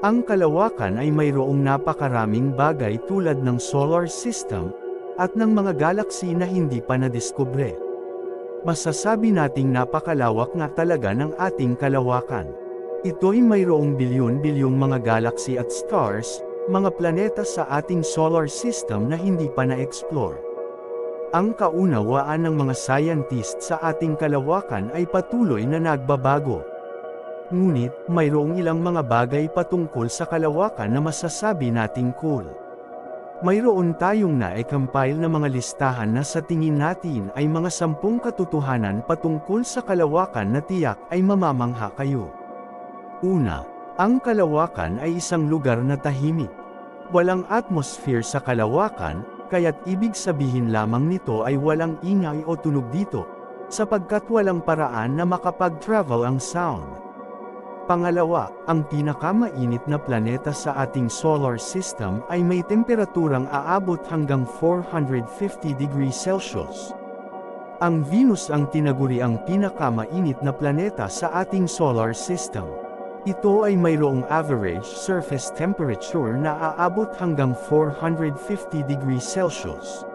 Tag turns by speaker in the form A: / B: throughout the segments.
A: Ang kalawakan ay mayroong napakaraming bagay tulad ng solar system, at ng mga galaxy na hindi pa nadiskubre. Masasabi nating napakalawak nga talaga ng ating kalawakan. Ito'y mayroong bilyon-bilyong mga galaxy at stars, mga planeta sa ating solar system na hindi pa na-explore. Ang kaunawaan ng mga scientist sa ating kalawakan ay patuloy na nagbabago. Ngunit, mayroong ilang mga bagay patungkol sa kalawakan na masasabi nating cool. Mayroon tayong na-compile na mga listahan na sa tingin natin ay mga sampung katotohanan patungkol sa kalawakan na tiyak ay mamamangha kayo. Una, ang kalawakan ay isang lugar na tahimik. Walang atmosphere sa kalawakan, kaya't ibig sabihin lamang nito ay walang ingay o tunog dito, sapagkat walang paraan na makapag-travel ang sound. Pangalawa, ang pinakamainit na planeta sa ating solar system ay may temperaturang aabot hanggang 450 degrees Celsius. Ang Venus ang tinaguri ang pinakamainit na planeta sa ating solar system. Ito ay mayroong average surface temperature na aabot hanggang 450 degrees Celsius.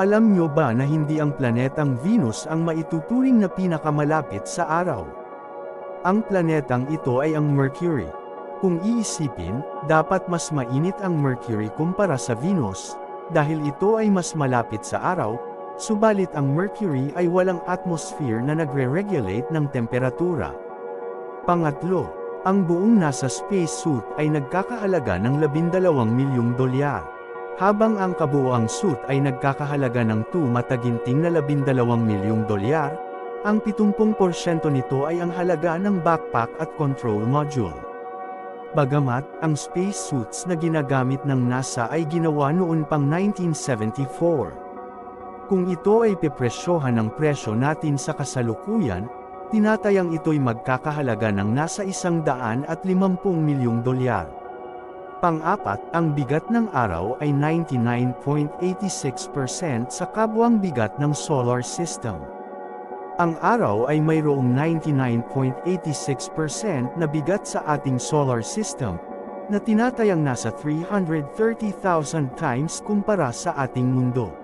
A: Alam nyo ba na hindi ang planetang Venus ang maituturing na pinakamalapit sa araw? Ang planetang ito ay ang Mercury. Kung iisipin, dapat mas mainit ang Mercury kumpara sa Venus, dahil ito ay mas malapit sa araw, subalit ang Mercury ay walang atmosphere na nagre-regulate ng temperatura. Pangatlo, ang buong nasa spacesuit ay nagkakahalaga ng 12 milyong dolyar. Habang ang kabuoang suit ay nagkakahalaga ng 2 mataginting na 12 milyong dolyar, ang 70% nito ay ang halaga ng backpack at control module. Bagamat, ang spacesuits na ginagamit ng NASA ay ginawa noon pang 1974. Kung ito ay pipresyohan ng presyo natin sa kasalukuyan, tinatayang ito'y magkakahalaga ng nasa isang daan at limampung milyong dolyar. Pang-apat, ang bigat ng araw ay 99.86% sa kabwang bigat ng solar system. Ang araw ay mayroong 99.86% na bigat sa ating solar system, na tinatayang nasa 330,000 times kumpara sa ating mundo.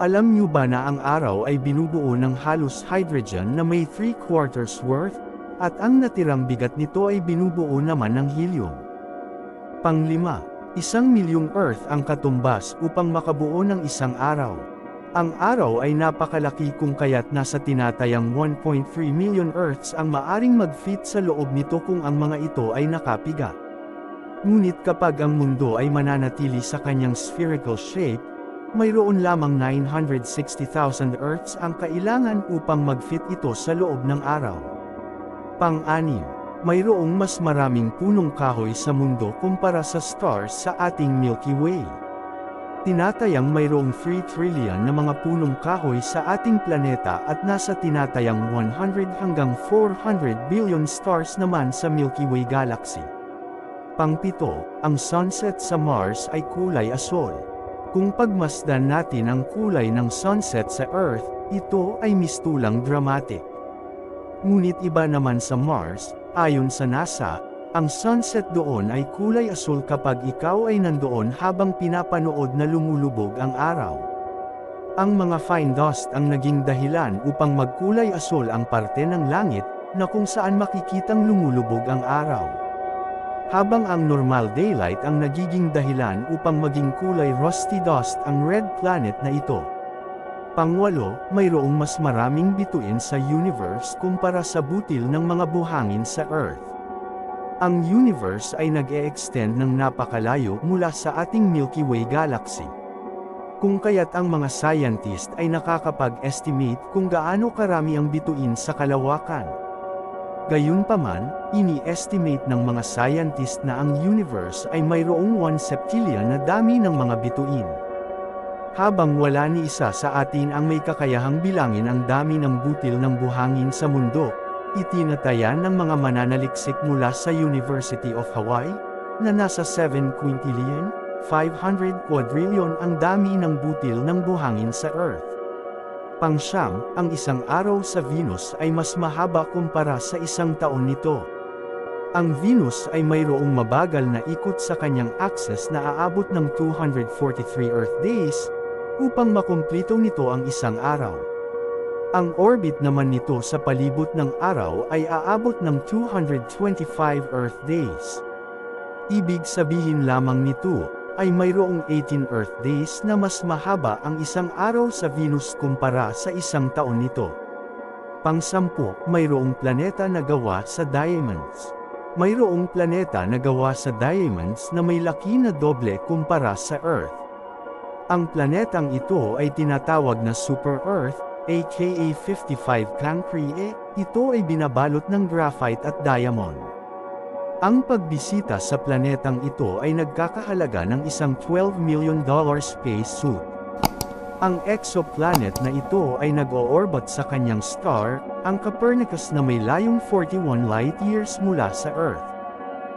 A: Alam niyo ba na ang araw ay binubuo ng halos hydrogen na may 3 quarters worth, at ang natirang bigat nito ay binubuo naman ng helium. Panglima, isang milyong Earth ang katumbas upang makabuo ng isang araw. Ang araw ay napakalaki kung kaya't nasa tinatayang 1.3 million Earths ang maaring mag-fit sa loob nito kung ang mga ito ay nakapiga. Ngunit kapag ang mundo ay mananatili sa kanyang spherical shape, mayroon lamang 960,000 Earths ang kailangan upang mag-fit ito sa loob ng araw. Pang-anim, mayroong mas maraming punong kahoy sa mundo kumpara sa stars sa ating Milky Way. Tinatayang mayroong 3 trillion na mga punong kahoy sa ating planeta at nasa tinatayang 100 hanggang 400 billion stars naman sa Milky Way galaxy. Pangpito, ang sunset sa Mars ay kulay asol. Kung pagmasdan natin ang kulay ng sunset sa Earth, ito ay mistulang dramatic. Ngunit iba naman sa Mars, ayon sa NASA, ang sunset doon ay kulay asul kapag ikaw ay nandoon habang pinapanood na lumulubog ang araw. Ang mga fine dust ang naging dahilan upang magkulay asul ang parte ng langit, na kung saan makikitang lumulubog ang araw. Habang ang normal daylight ang nagiging dahilan upang maging kulay rusty dust ang red planet na ito. Pangwalo, mayroong mas maraming bituin sa universe kumpara sa butil ng mga buhangin sa Earth. Ang universe ay nag-e-extend ng napakalayo mula sa ating Milky Way galaxy. Kung kaya't ang mga scientist ay nakakapag-estimate kung gaano karami ang bituin sa kalawakan. Gayunpaman, ini-estimate ng mga scientist na ang universe ay mayroong 1 septillion na dami ng mga bituin. Habang wala ni isa sa atin ang may kakayahang bilangin ang dami ng butil ng buhangin sa mundo, Itinatayan ng mga mananaliksik mula sa University of Hawaii, na nasa 7 quintillion, 500 quadrillion ang dami ng butil ng buhangin sa Earth. Pangsyam, ang isang araw sa Venus ay mas mahaba kumpara sa isang taon nito. Ang Venus ay mayroong mabagal na ikot sa kanyang axis na aabot ng 243 Earth days, upang makumplito nito ang isang araw. Ang orbit naman nito sa palibot ng araw ay aabot ng 225 Earth days. Ibig sabihin lamang nito, ay mayroong 18 Earth days na mas mahaba ang isang araw sa Venus kumpara sa isang taon nito. Pangsampu, mayroong planeta na gawa sa diamonds. Mayroong planeta na gawa sa diamonds na may laki na doble kumpara sa Earth. Ang planetang ito ay tinatawag na Super Earth, aka 55 Cancri ito ay binabalot ng graphite at diamond. Ang pagbisita sa planetang ito ay nagkakahalaga ng isang 12 million dollar space suit. Ang exoplanet na ito ay nag-oorbit sa kanyang star, ang Copernicus na may layong 41 light years mula sa Earth.